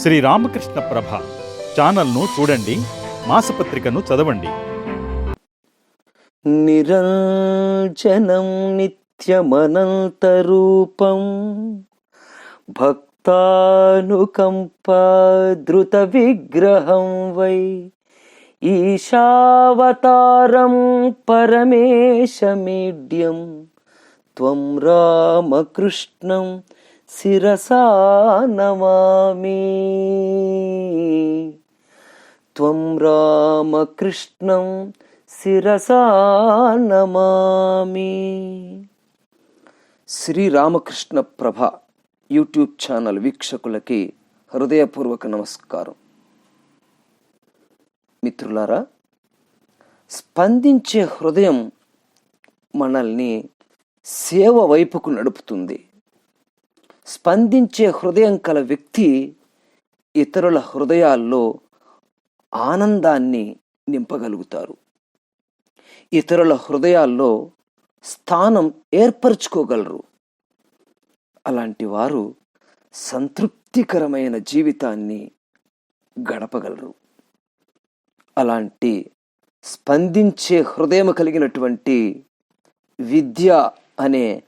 శ్రీ రామకృష్ణ ప్రభ ఛానల్ను చూడండి మాసపత్రికను చదవండి. నిరంజనం నిత్యమనంతరూపం భక్తానుకంపాదృత విగ్రహం వై ఈశావతారం పరమేశమీడ్యం త్వం రామకృష్ణం శిరసా నమామి త్వం రామకృష్ణం శిరసా నమామి శ్రీరామకృష్ణ ప్రభ యూట్యూబ్ ఛానల్ వీక్షకులకి హృదయపూర్వక నమస్కారం మిత్రులారా స్పందించే హృదయం మనల్ని సేవ వైపుకు నడుపుతుంది స్పందించే హృదయం కల వ్యక్తి ఇతరుల హృదయాల్లో ఆనందాన్ని నింపగలుగుతారు. ఇతరుల హృదయాల్లో స్థానం ఏర్పరచుకోగలరు. అలాంటి వారు సంతృప్తికరమైన జీవితాన్ని గడపగలరు. అలాంటి స్పందించే హృదయం కలిగినటువంటి విద్య అనే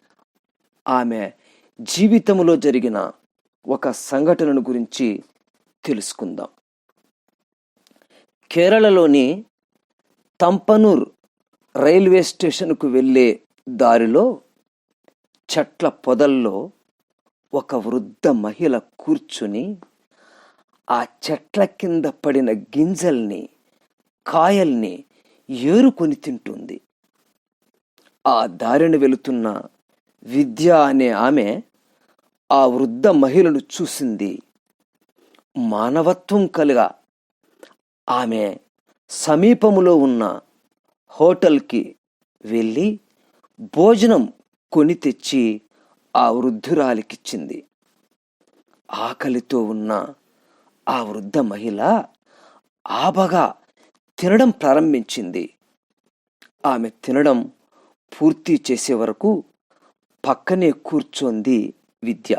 ఆమె జీవితంలో జరిగిన ఒక సంఘటనను గురించి తెలుసుకుందాం. కేరళలోని తంపనూర్ రైల్వే స్టేషన్కు వెళ్ళే దారిలో చెట్ల పొదల్లో ఒక వృద్ధ మహిళ కూర్చుని ఆ చెట్ల కింద పడిన గింజల్ని కాయల్ని ఏరుకొని తింటుంది. ఆ దారిన వెళుతున్న విద్య అనే ఆమె ఆ వృద్ధ మహిళను చూసింది. మానవత్వం కలుగా. ఆమె సమీపములో ఉన్న హోటల్కి వెళ్ళి భోజనం కొని తెచ్చి ఆ వృద్ధురాలికిచ్చింది. ఆకలితో ఉన్న ఆ వృద్ధ మహిళ ఆబగా తినడం ప్రారంభించింది. ఆమె తినడం పూర్తి చేసే వరకు పక్కనే కూర్చోంది విద్య.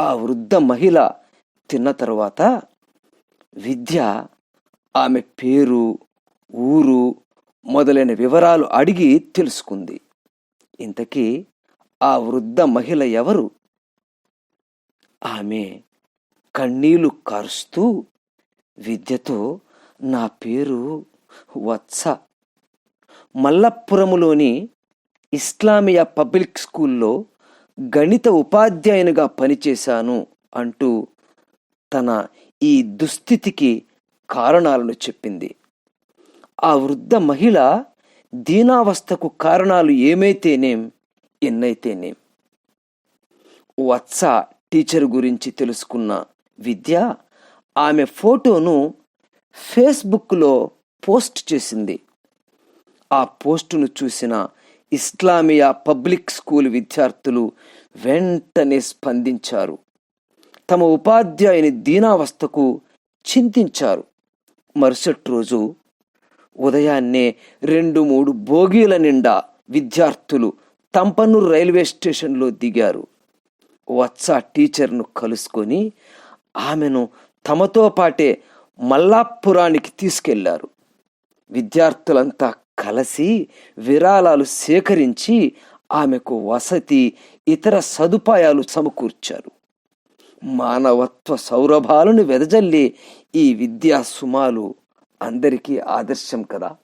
ఆ వృద్ధ మహిళ తిన్న తర్వాత విద్య ఆమె పేరు ఊరు మొదలైన వివరాలు అడిగి తెలుసుకుంది. ఇంతకీ ఆ వృద్ధ మహిళ ఎవరు? ఆమె కన్నీళ్ళు కారుస్తూ విద్యతో నా పేరు వత్స. మల్లప్పురములోని ఇస్లామియా పబ్లిక్ స్కూల్లో గణిత ఉపాధ్యాయునిగా పనిచేశాను అంటూ తన ఈ దుస్థితికి కారణాలను చెప్పింది. ఆ వృద్ధ మహిళ దీనావస్థకు కారణాలు ఏమైతేనేం ఎన్నైతేనేం? వత్స టీచర్ గురించి తెలుసుకున్న విద్య ఆమె ఫోటోను ఫేస్బుక్లో పోస్ట్ చేసింది. ఆ పోస్టును చూసిన ఇస్లామియా పబ్లిక్ స్కూల్ విద్యార్థులు వెంటనే స్పందించారు. తమ ఉపాధ్యాయుని దీనావస్థకు చింతించారు. మరుసటి రోజు ఉదయాన్నే రెండు మూడు బోగీల నిండా విద్యార్థులు తంపనూరు రైల్వే స్టేషన్లో దిగారు. వత్స టీచర్ను కలుసుకొని ఆమెను తమతో పాటే మల్లాపురానికి తీసుకెళ్ళారు. విద్యార్థులంతా కలిసి విరాళాలు సేకరించి ఆమెకు వసతి ఇతర సదుపాయాలు సమకూర్చారు. మానవత్వ సౌరభాలను వెదజల్లే ఈ విద్యా సుమాలు అందరికీ ఆదర్శం కదా.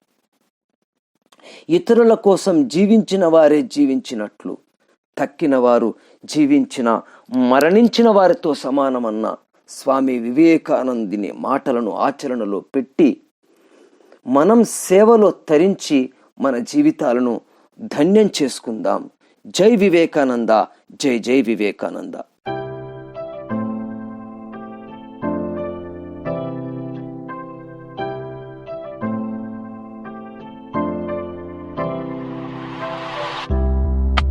ఇతరుల కోసం జీవించిన వారే జీవించినట్లు తక్కిన వారు జీవించిన మరణించిన వారితో సమానమన్న స్వామి వివేకానందిని మాటలను ఆచరణలో పెట్టి మనం సేవలో తరించి మన జీవితాలను ధన్యం చేసుకుందాం. జై వివేకానంద జై జై వివేకానంద.